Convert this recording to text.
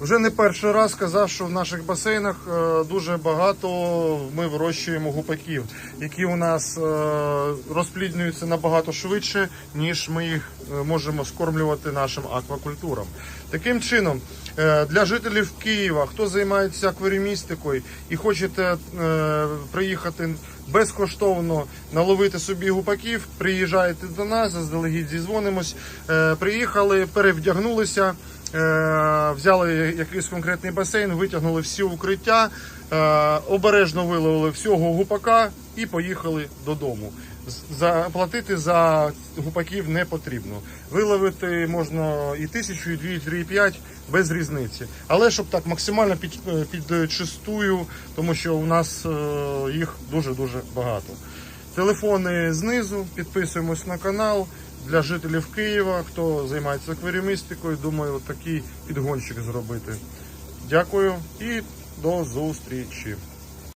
Вже не перший раз сказав, що в наших басейнах е, дуже багато ми вирощуємо гупаків, які у нас е, розпліднюються набагато швидше, ніж ми їх е, можемо скормлювати нашим аквакультурам. Таким чином, для жителів Києва, хто займається акваріумістикою і хочете приїхати безкоштовно наловити собі гупаків, приїжджайте до нас, заздалегідь зізвонимось. Приїхали, перевдягнулися, взяли якийсь конкретний басейн, витягнули всі укриття, е, обережно виловили всього гупака і поїхали додому. Заплатити за гупаків не потрібно. Виловити можна і тисячу, і дві, і три, і п'ять без різниці. Але щоб так максимально під, е, під тому що у нас е, їх дуже дуже багато. Телефони знизу, підписуємось на канал. Для жителів Києва, хто займається акваріумістикою, думаю, такий підгончик зробити. Дякую і до зустрічі.